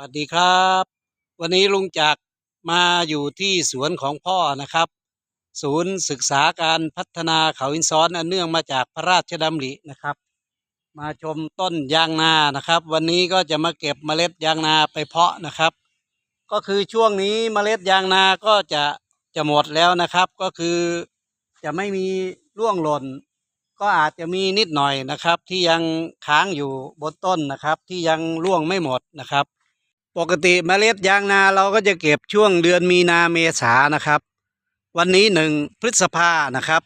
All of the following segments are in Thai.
วัสดีครับ วันนี้ลุงจักรมาอยู่ที่สวนของพ่อนะครับ ศูนย์ศึกษาการพัฒนาเขาอินซ้อนอันเนื่องมาจากพระราชดำรินะครับ มาชมต้นยางนานะครับ วันนี้ก็จะมาเก็บเมล็ดยางนาไปเพาะนะครับ ก็คือช่วงนี้เมล็ดยางนาก็จะจะหมดแล้วนะครับ ก็คือจะไม่มีร่วงหล่น ก็อาจจะมีนิดหน่อยนะครับ ที่ยังค้างอยู่บนต้นนะครับ ที่ยังร่วงไม่หมดนะครับ ปกติเมล็ดยางนาเราก็จะเก็บช่วงเดือนมีนาเมษานะครับ วันนี้หนึ่งพฤษภานะครับ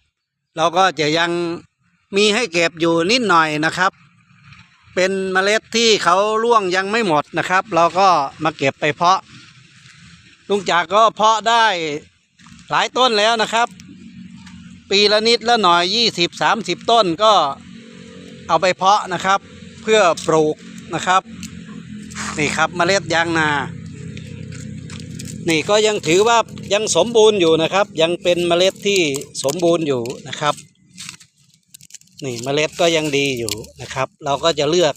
เราก็จะยังมีให้เก็บอยู่นิดหน่อยนะครับ เป็นเมล็ดที่เขาร่วงยังไม่หมดนะครับ เราก็มาเก็บไปเพาะ ลุงจากรก็เพาะได้หลายต้นแล้วนะครับ ปีละนิดละหน่อยยี่สิบสามสิบต้นก็เอาไปเพาะนะครับ เพื่อปลูกนะครับ นี่ครับเมล็ดยางนา นี่ก็ยังถือว่ายังสมบูรณ์อยู่นะครับ ยังเป็นเมล็ดที่สมบูรณ์อยู่นะครับ นี่เมล็ดก็ยังดีอยู่นะครับ เราก็จะเลือก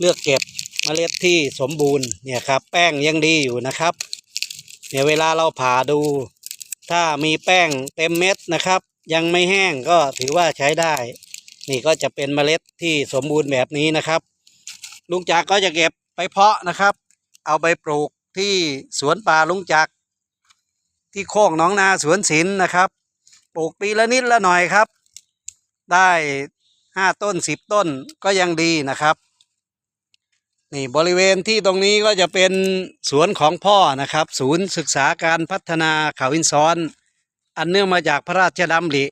เลือกเก็บเมล็ดที่สมบูรณ์เนี่ยครับ แป้งยังดีอยู่นะครับ เนี่ยเวลาเราผ่าดู ถ้ามีแป้งเต็มเม็ดนะครับ ยังไม่แห้งก็ถือว่าใช้ได้ นี่ก็จะเป็นเมล็ดที่สมบูรณ์แบบนี้นะครับลุงจักรก็จะเก็บ ไปเพาะนะครับ เอาไปปลูกที่สวนป่าลุงจักร ที่โคกหนองนาสวนศิลป์นะครับ ปลูกปีละนิดละหน่อยครับ ได้ห้าต้นสิบต้นก็ยังดีนะครับ นี่บริเวณที่ตรงนี้ก็จะเป็นสวนของพ่อนะครับ ศูนย์ศึกษาการพัฒนาเขาอินซ้อน อันเนื่องมาจากพระราชดำริ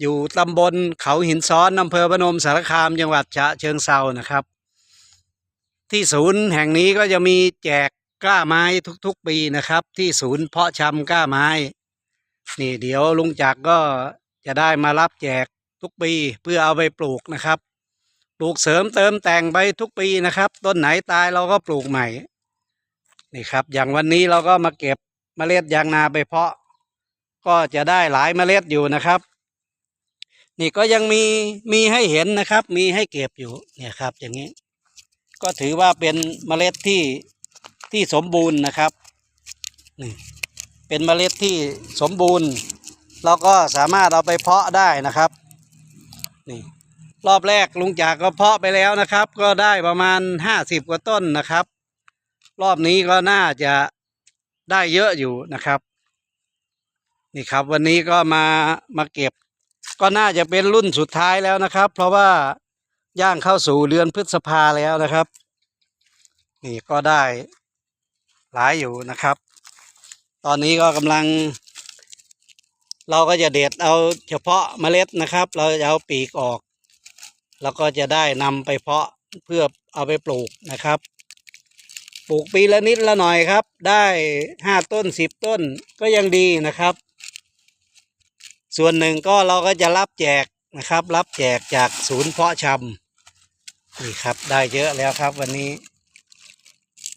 อยู่ตำบลเขาหินซ้อนอำเภอพนมสารคามจังหวัดฉะเชิงเซานะครับ ที่ศูนย์แห่งนี้ก็จะมีแจกกล้าไม้ทุกๆปีนะครับ ที่ศูนย์เพาะชำกล้าไม้ นี่เดี๋ยวลุงจักก็จะได้มารับแจกทุกปีเพื่อเอาไปปลูกนะครับ ปลูกเสริมเติมแต่งไปทุกปีนะครับ ต้นไหนตายเราก็ปลูกใหม่ นี่ครับ อย่างวันนี้เราก็มาเก็บเมล็ดยางนาไปเพาะ ก็จะได้หลายเมล็ดอยู่นะครับ นี่ก็ยังมีมีให้เห็นนะครับ มีให้เก็บอยู่เนี่ยครับ อย่างนี้ ก็ถือว่าเป็นเมล็ดที่ที่สมบูรณ์นะครับนี่เป็นเมล็ดที่สมบูรณ์ เราก็สามารถเอาไปเพาะได้นะครับนี่รอบแรกลุงจากก็เพาะไปแล้วนะครับ ก็ได้ประมาณห้าสิบกว่าต้นนะครับ รอบนี้ก็น่าจะได้เยอะอยู่นะครับนี่ครับวันนี้ก็มามาเก็บ ก็น่าจะเป็นรุ่นสุดท้ายแล้วนะครับ เพราะว่า ย่างเข้าสู่เดือนพฤษภาแล้วนะครับ นี่ก็ได้หลายอยู่นะครับ ตอนนี้ก็กำลัง เราก็จะเด็ดเอาเฉพาะเมล็ดนะครับ เราจะเอาปีกออก แล้วก็จะได้นำไปเพาะเพื่อเอาไปปลูกนะครับ ปลูกปีละนิดละหน่อยครับ ได้ห้าต้นสิบต้นก็ยังดีนะครับ ส่วนหนึ่งก็เราก็จะรับแจก นะครับ รับแจกจากศูนย์เพาะชำนี่ครับได้เยอะแล้วครับวันนี้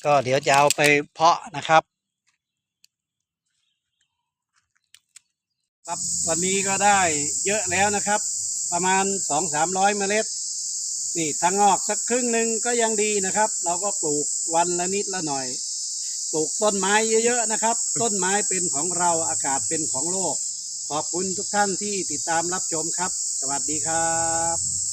ก็เดี๋ยวจะเอาไปเพาะนะครับ ครับวันนี้ก็ได้เยอะแล้วนะครับ ประมาณสองสามร้อยเมล็ด นี่ทางออกสักครึ่งหนึ่งก็ยังดีนะครับ เราก็ปลูกวันละนิดละหน่อย ปลูกต้นไม้เยอะๆนะครับ ต้นไม้เป็นของเราอากาศเป็นของโลก ขอบคุณทุกท่านที่ติดตามรับชมครับ สวัสดีครับ